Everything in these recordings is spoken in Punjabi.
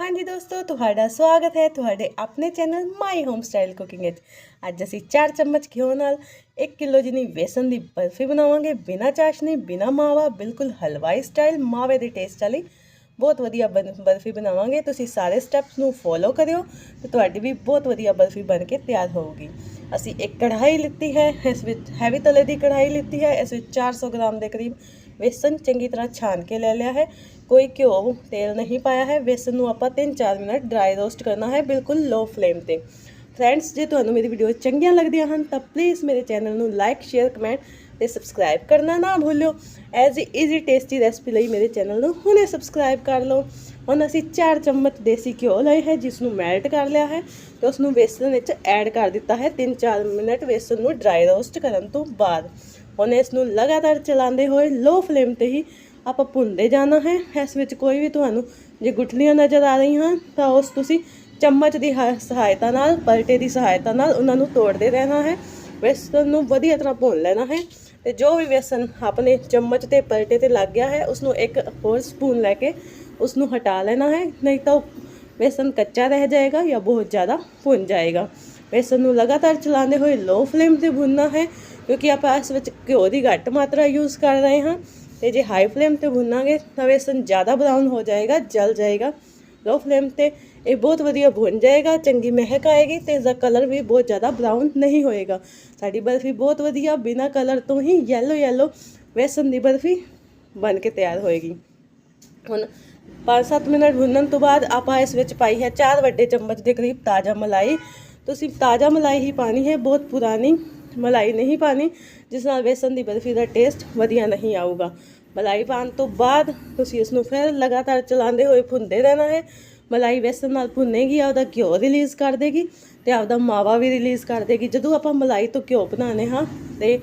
ਹਾਂਜੀ ਦੋਸਤੋ, ਤੁਹਾਡਾ ਸਵਾਗਤ ਹੈ ਤੁਹਾਡੇ ਆਪਣੇ channel my home style cooking ਵਿੱਚ। ਅੱਜ ਅਸੀਂ 4 ਚਮਚ ਘਿਓ ਨਾਲ 1 ਕਿਲੋ ਜਿੰਨੀ ਵੇਸਨ ਦੀ ਬਰਫੀ ਬਣਾਵਾਂਗੇ। ਬਿਨਾ ਚਾਸ਼ਨੀ, ਬਿਨਾ ਮਾਵਾ, ਬਿਲਕੁਲ ਹਲਵਾਈ ਸਟਾਈਲ ਮਾਵੇ ਦੇ ਟੇਸਟ ਵਾਲੀ ਬਹੁਤ ਵਧੀਆ ਬਨ- ਬਰਫੀ ਬਣਾਵਾਂਗੇ। ਤੁਸੀਂ ਸਾਰੇ ਸਟੈਪਸ ਨੂੰ ਫੋਲੋ ਕਰਿਓ ਤੇ ਤੁਹਾਡੀ ਵੀ ਬਹੁਤ ਵਧੀਆ ਬਰਫੀ ਬਣ ਕੇ ਤਿਆਰ ਹੋਊਗੀ। ਅਸੀਂ ਇੱਕ ਕੜਾਈ ਲਿੱਤੀ ਹੈ, ਇਸ ਵਿੱਚ ਹੈਵੀ ਤਲੇ ਦੀ ਕੜਾਈ ਲਿੱਤੀ ਹੈ। ਇਸ ਵਿੱਚ 400 ਗ੍ਰਾਮ ਦੇ ਕਰੀਬ ਵੇਸਨ ਚੰਗੀ ਤਰ੍ਹਾਂ ਛਾਣ ਕੇ ਲੈ ਲਿਆ ਹੈ। ਕੋਈ ਘਿਓ ਤੇਲ ਨਹੀਂ ਪਾਇਆ ਹੈ। ਵੇਸਨ ਨੂੰ ਆਪਾਂ 3-4 ਮਿੰਟ ਡਰਾਈ ਰੋਸਟ ਕਰਨਾ ਹੈ ਬਿਲਕੁਲ ਲੋ ਫਲੇਮ ਤੇ। ਫਰੈਂਡਸ ਜੇ ਤੁਹਾਨੂੰ ਮੇਰੀ ਵੀਡੀਓ ਚੰਗੀਆਂ ਲੱਗਦੀਆਂ ਹਨ, ਤਾਂ ਪਲੀਜ਼ ਮੇਰੇ ਚੈਨਲ ਨੂੰ ਲਾਈਕ ਸ਼ੇਅਰ ਕਮੈਂਟ ਤੇ ਸਬਸਕ੍ਰਾਈਬ ਕਰਨਾ ਨਾ ਭੁੱਲਿਓ। ਐਜ਼ ਈਜ਼ੀ ਟੇਸਟੀ ਰੈਸਪੀ ਲਈ ਮੇਰੇ ਚੈਨਲ ਨੂੰ ਹੁਣੇ ਸਬਸਕ੍ਰਾਈਬ ਕਰ ਲਓ। ਹੁਣ ਅਸੀਂ 4 ਚਮਚ ਦੇਸੀ ਘਿਓ ਲਏ ਹੈ ਜਿਸ ਨੂੰ ਮੈਲਟ ਕਰ ਲਿਆ ਹੈ ਤੇ ਉਸ ਨੂੰ ਵੇਸਨ ਵਿੱਚ ਐਡ ਕਰ ਦਿੱਤਾ ਹੈ। 3-4 ਮਿੰਟ ਵੇਸਨ ਨੂੰ ਡਰਾਈ ਰੋਸਟ ਕਰਨ ਤੋਂ ਬਾਅਦ। ਹੁਣ ਇਸ ਨੂੰ ਲਗਾਤਾਰ ਚਲਾਉਂਦੇ ਹੋਏ ਲੋ ਫਲੇਮ ਤੇ ਹੀ ਆਪਾਂ ਭੁੰਨਦੇ ਜਾਣਾ ਹੈ। ਇਸ ਵਿੱਚ ਕੋਈ ਵੀ ਤੁਹਾਨੂੰ ਜੇ ਗੁਠਲੀਆਂ ਨਜ਼ਰ ਆ ਰਹੀਆਂ, ਤਾਂ ਉਸ ਤੁਸੀਂ ਚਮਚ ਦੀ ਹਾ- ਸਹਾਇਤਾ ਨਾਲ, ਪਲਟੇ ਦੀ ਸਹਾਇਤਾ ਨਾਲ ਉਹਨਾਂ ਨੂੰ ਤੋੜਦੇ ਰਹਿਣਾ ਹੈ। ਵੇਸਨ ਨੂੰ ਵਧੀਆ ਤਰ੍ਹਾਂ ਭੁੰਨ ਲੈਣਾ ਹੈ ਤੇ ਜੋ ਵੀ ਵੇਸਣ ਆਪਣੇ ਚਮਚ ਤੇ ਪਲਟੇ ਤੇ ਲੱਗ ਗਿਆ ਹੈ ਉਸ ਨੂੰ ਇੱਕ ਹੋਰ ਸਪੂਨ ਲੈ ਕੇ ਉਸ ਨੂੰ ਹਟਾ ਲੈਣਾ ਹੈ। ਨਹੀਂ ਤਾਂ ਉਹ ਵੇਸਨ ਕੱਚਾ ਰਹਿ ਜਾਏਗਾ ਜਾਂ ਬਹੁਤ ਜ਼ਿਆਦਾ ਭੁੰਨ ਜਾਏਗਾ। ਵੇਸਨ ਨੂੰ ਲਗਾਤਾਰ ਚਲਾਉਂਦੇ ਹੋਏ ਲੋ ਫਲੇਮ ਤੇ ਭੁੰਨਣਾ ਹੈ, ਕਿਉਂਕਿ ਆਪਾਂ ਇਸ ਵਿੱਚ ਘਿਓ ਦੀ ਘੱਟ ਮਾਤਰਾ ਯੂਜ਼ ਕਰ ਰਹੇ ਹਾਂ। ਤੇ ਜੇ ਹਾਈ ਫਲੇਮ ਤੇ ਭੁੰਨਾਂਗੇ ਤਾਂ ਵੇਸਨ ਜ਼ਿਆਦਾ ਬਰਾਊਨ ਹੋ ਜਾਏਗਾ, ਜਲ ਜਾਏਗਾ। ਲੋ ਫਲੇਮ ਤੇ ਇਹ ਬਹੁਤ ਵਧੀਆ ਭੁੰਨ ਜਾਏਗਾ, ਚੰਗੀ ਮਹਿਕ ਆਏਗੀ ਤੇ ਇਸ ਦਾ ਕਲਰ ਵੀ ਬਹੁਤ ਜ਼ਿਆਦਾ ਬਰਾਊਨ ਨਹੀਂ ਹੋਏਗਾ। ਸਾਡੀ ਬਰਫੀ ਬਹੁਤ ਵਧੀਆ, ਬਿਨਾ ਕਲਰ ਤੋਂ ਹੀ ਯੈਲੋ ਯੈਲੋ ਵੇਸਨ ਦੀ ਬਰਫੀ ਬਣ ਕੇ ਤਿਆਰ ਹੋਏਗੀ। ਹੁਣ 5-7 ਮਿੰਟ ਭੁੰਨਣ ਤੋਂ ਬਾਅਦ ਆਪਾਂ ਇਸ ਵਿੱਚ ਪਾਈ ਹੈ 4 ਵੱਡੇ ਚਮਚ ਦੇ ਕਰੀਬ ਤਾਜ਼ਾ ਮਲਾਈ। ਤੁਸੀਂ ਤਾਜ਼ਾ ਮਲਾਈ ਹੀ ਪਾਣੀ ਹੈ, ਬਹੁਤ ਪੁਰਾਣੀ ਮਲਾਈ ਨਹੀਂ ਪਾਣੀ, ਜਿਸ ਨਾਲ ਵੇਸਨ ਦੀ ਬਰਫੀ ਦਾ ਟੇਸਟ ਵਧੀਆ ਨਹੀਂ ਆਊਗਾ। ਮਲਾਈ ਪਾਉਣ ਤੋਂ ਬਾਅਦ ਤੁਸੀਂ ਇਸ ਨੂੰ ਫਿਰ ਲਗਾਤਾਰ ਚਲਾਉਂਦੇ ਹੋਏ ਭੁੰਨਦੇ ਰਹਿਣਾ ਹੈ। ਮਲਾਈ ਵੇਸਨ ਨਾਲ ਭੁੰਨੇਗੀ, ਆਪਦਾ ਘਿਓ ਰਿਲੀਜ਼ ਕਰ ਦੇਗੀ ਤੇ ਆਪਦਾ ਮਾਵਾ ਵੀ ਰਿਲੀਜ਼ ਕਰ ਦੇਗੀ। ਜਦੋਂ ਆਪਾਂ ਮਲਾਈ ਤੋਂ ਘਿਓ ਬਣਾਉਂਦੇ ਹਾਂ ਤੇ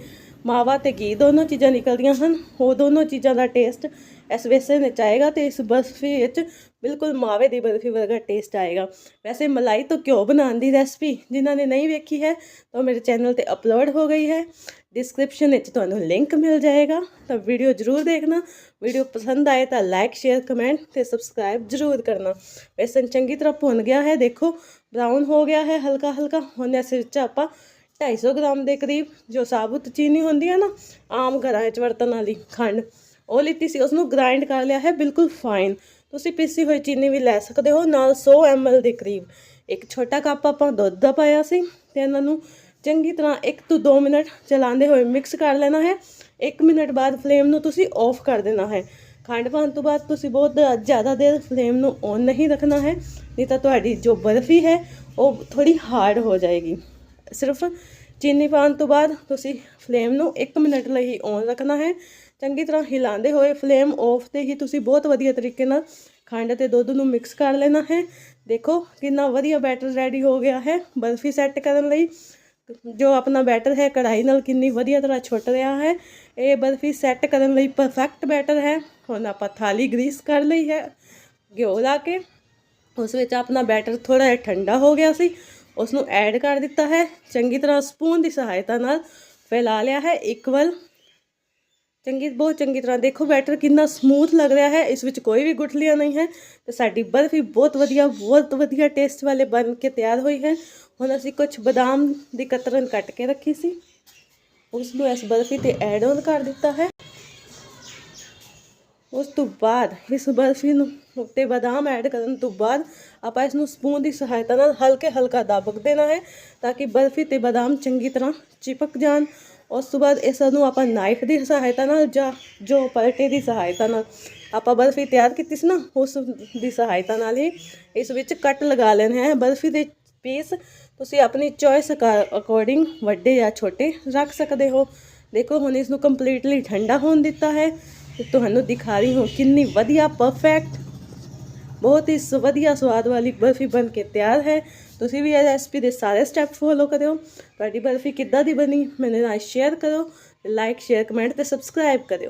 ਮਾਵਾ ਤੇ ਘੀ ਦੋਨੋਂ ਚੀਜ਼ਾਂ ਨਿਕਲਦੀਆਂ ਹਨ। ਉਹ ਦੋਨੋਂ ਚੀਜ਼ਾਂ ਦਾ ਟੇਸਟ ਇਸ ਵੇਸਨ ਵਿੱਚ ਆਏਗਾ ਤੇ ਇਸ ਬਰਫੀ ਵਿੱਚ ਬਿਲਕੁਲ ਮਾਵੇ ਦੀ ਬਰਫੀ ਵਰਗਾ ਟੇਸਟ ਆਏਗਾ। ਵੈਸੇ ਮਲਾਈ ਤੋਂ ਘਿਓ ਬਣਾਉਣ ਦੀ ਰੈਸਪੀ ਜਿਨ੍ਹਾਂ ਨੇ ਨਹੀਂ ਵੇਖੀ ਹੈ ਤਾਂ ਮੇਰੇ ਚੈਨਲ ਤੇ ਅਪਲੋਡ ਹੋ ਗਈ ਹੈ। ਡਿਸਕ੍ਰਿਪਸ਼ਨ ਵਿੱਚ ਤੁਹਾਨੂੰ ਲਿੰਕ ਮਿਲ ਜਾਏਗਾ। ਤਾਂ ਵੀਡੀਓ ਜ਼ਰੂਰ ਦੇਖਣਾ। ਵੀਡੀਓ ਪਸੰਦ ਆਏ ਤਾਂ ਲਾਈਕ ਸ਼ੇਅਰ ਕਮੈਂਟ ਤੇ ਸਬਸਕ੍ਰਾਈਬ ਜ਼ਰੂਰ ਕਰਨਾ। ਵੇਸਨ ਚੰਗੀ ਤਰ੍ਹਾਂ ਭੁੰਨ ਗਿਆ ਹੈ, ਦੇਖੋ ਬਰਾਊਨ ਹੋ ਗਿਆ ਹੈ ਹਲਕਾ ਹਲਕਾ ਹੁਣ ਇਸ ਵਿੱਚ ਆਪਾਂ 250 ਗ੍ਰਾਮ ਦੇ ਕਰੀਬ, ਜੋ ਸਾਬੁਤ ਚੀਨੀ ਹੁੰਦੀ ਹੈ ਨਾ, ਆਮ ਘਰਾਂ ਵਿੱਚ ਵਰਤਣ ਵਾਲੀ ਖੰਡ, ਉਹ ਲਿੱਤੀ ਸੀ। ਉਸ ਨੂੰ ਗ੍ਰਾਈਂਡ ਕਰ ਲਿਆ ਹੈ, ਬਿਲਕੁਲ ਫਾਈਨ ਤੁਸੀਂ ਪੀਸੀ ਹੋਈ ਚੀਨੀ ਵੀ ਲੈ ਸਕਦੇ ਹੋ, ਨਾਲ 100 ml ਦੇ ਕਰੀਬ। ਇੱਕ ਛੋਟਾ ਕੱਪ ਆਪਾਂ ਦੁੱਧ ਦਾ ਪਾਇਆ ਸੀ, ਤੇ ਇਹਨਾਂ ਨੂੰ ਚੰਗੀ ਤਰ੍ਹਾਂ 1 ਤੋਂ 2 ਮਿੰਟ ਚਲਾਉਂਦੇ ਹੋਏ ਮਿਕਸ ਕਰ ਲੈਣਾ ਹੈ। 1 ਮਿੰਟ ਬਾਅਦ ਫਲੇਮ ਨੂੰ ਤੁਸੀਂ ਆਫ ਕਰ ਦੇਣਾ ਹੈ। ਖੰਡ ਪਾਉਣ ਤੋਂ ਬਾਅਦ ਤੁਸੀਂ ਬਹੁਤ ਜ਼ਿਆਦਾ ਦੇਰ ਫਲੇਮ ਨੂੰ ਔਨ ਨਹੀਂ ਰੱਖਣਾ ਹੈ, ਨਹੀਂ ਤਾਂ ਤੁਹਾਡੀ ਜੋ ਬਰਫੀ ਹੈ, ਉਹ ਥੋੜੀ ਹਾਰਡ ਹੋ ਜਾਏਗੀ। ਸਿਰਫ ਚੀਨੀ ਪਾਉਣ ਤੋਂ ਬਾਅਦ ਤੁਸੀਂ ਫਲੇਮ ਨੂੰ 1 ਮਿੰਟ ਲਈ ਔਨ ਰੱਖਣਾ ਹੈ। ਚੰਗੀ ਤਰ੍ਹਾਂ ਹਿਲਾਉਂਦੇ ਹੋਏ ਫਲੇਮ ਆਫ ਤੇ ਹੀ ਤੁਸੀਂ ਬਹੁਤ ਵਧੀਆ ਤਰੀਕੇ ਨਾਲ ਖੰਡ ਤੇ ਦੁੱਧ ਨੂੰ ਮਿਕਸ ਕਰ ਲੈਣਾ ਹੈ। ਦੇਖੋ ਕਿੰਨਾ ਵਧੀਆ ਬੈਟਰ ਰੈਡੀ ਹੋ ਗਿਆ ਹੈ ਬਰਫੀ ਸੈੱਟ ਕਰਨ ਲਈ। ਜੋ ਆਪਣਾ ਬੈਟਰ ਹੈ ਕੜਾਈ ਨਾਲ ਕਿੰਨੀ ਵਧੀਆ ਤਰ੍ਹਾਂ ਛੁੱਟ ਰਿਹਾ ਹੈ। ਇਹ ਬਰਫੀ ਸੈੱਟ ਕਰਨ ਲਈ ਪਰਫੈਕਟ ਬੈਟਰ ਹੈ। ਹੁਣ ਆਪਾਂ ਥਾਲੀ ਗਰੀਸ ਕਰ ਲਈ ਹੈ, ਘਿਓ ਲਾ ਕੇ। ਉਸ ਵਿੱਚ ਆਪਣਾ ਬੈਟਰ ਥੋੜਾ ਜਿਹਾ ਠੰਡਾ ਹੋ ਗਿਆ ਸੀ। ਉਸ ਨੂੰ ਐਡ ਕਰ ਦਿੱਤਾ ਹੈ। ਚੰਗੀ ਤਰ੍ਹਾਂ ਸਪੂਨ ਦੀ ਸਹਾਇਤਾ ਨਾਲ ਫੈਲਾ ਲਿਆ ਹੈ। ਇਕਵਲ ਚੰਗੀ, ਬਹੁਤ ਚੰਗੀ ਤਰ੍ਹਾਂ ਦੇਖੋ ਬੈਟਰ ਕਿੰਨਾ ਸਮੂਥ ਲੱਗ ਰਿਹਾ ਹੈ। ਇਸ ਵਿੱਚ ਕੋਈ ਵੀ ਗੁਠਲੀਆਂ ਨਹੀਂ ਹੈ। ਤੇ ਸਾਡੀ ਬਰਫੀ ਬਹੁਤ ਵਧੀਆ ਬਹੁਤ ਵਧੀਆ ਟੇਸਟ ਵਾਲੇ ਬਣ ਕੇ ਤਿਆਰ ਹੋਈ ਹੈ। ਹੁਣ ਅਸੀਂ ਕੁਝ ਬਦਾਮ ਦੀ ਕਤਰਨ ਕੱਟ ਕੇ ਰੱਖੀ ਸੀ। ਉਸ ਨੂੰ ਇਸ ਬਰਫੀ ਤੇ ਐਡ ਆਨ ਕਰ ਦਿੱਤਾ ਹੈ। ਉਸ ਤੋਂ ਬਾਅਦ, ਇਸ ਬਰਫੀ ਨੂੰ ਉੱਤੇ ਬਦਾਮ ਐਡ ਕਰਨ ਤੋਂ ਬਾਅਦ ਆਪਾਂ ਇਸ ਨੂੰ ਸਪੂਨ ਦੀ ਸਹਾਇਤਾ ਨਾਲ ਹਲਕੇ ਹਲਕਾ ਦਬਕ ਦੇਣਾ ਹੈ ਤਾਂ ਕਿ ਬਰਫੀ ਤੇ ਬਦਾਮ ਚੰਗੀ ਤਰ੍ਹਾਂ ਚਿਪਕ ਜਾਣ। ਉਸ ਤੋਂ ਬਾਅਦ ਇਸ ਨੂੰ ਆਪਾਂ ਨਾਈਫ ਦੀ ਸਹਾਇਤਾ ਨਾਲ ਜਾਂ ਜੋ ਪਲਟੇ ਦੀ ਸਹਾਇਤਾ ਨਾਲ ਆਪਾਂ ਬਰਫੀ ਤਿਆਰ ਕੀਤੀ ਸੀ ਨਾ, ਉਸ ਦੀ ਸਹਾਇਤਾ ਨਾਲ ਹੀ ਇਸ ਵਿੱਚ ਕੱਟ ਲਗਾ ਲੈਣੇ ਹੈ। ਬਰਫੀ ਦੇ ਪੀਸ ਤੁਸੀਂ ਆਪਣੀ ਚੋਇਸ ਅਕੋਰਡਿੰਗ ਵੱਡੇ ਜਾਂ ਛੋਟੇ ਰੱਖ ਸਕਦੇ ਹੋ। ਦੇਖੋ ਹੁਣ ਇਸ ਨੂੰ ਕੰਪਲੀਟਲੀ ਠੰਡਾ ਹੋਣ ਦਿੱਤਾ ਹੈ। ਤੇ ਤੁਹਾਨੂੰ ਦਿਖਾ ਰਹੀ ਹਾਂ ਕਿੰਨੀ ਵਧੀਆ ਪਰਫੈਕਟ ਬਹੁਤ ਹੀ ਸ- ਵਧੀਆ ਸਵਾਦ ਵਾਲੀ ਬਰਫੀ ਬਣ ਕੇ ਤਿਆਰ ਹੈ। ਤੁਸੀਂ ਵੀ ਇਹ ਰੈਸਪੀ ਦੇ ਸਾਰੇ ਸਟੈਪ ਫੋਲੋ ਕਰਿਓ। ਤੁਹਾਡੀ ਬਰਫੀ ਕਿੱਦਾਂ ਦੀ ਬਣੀ, ਮੈਨੂੰ ਨਾਲ ਸ਼ੇਅਰ ਕਰੋ। ਲਾਈਕ ਸ਼ੇਅਰ ਕਮੈਂਟ ਤੇ ਸਬਸਕ੍ਰਾਈਬ ਕਰਿਓ।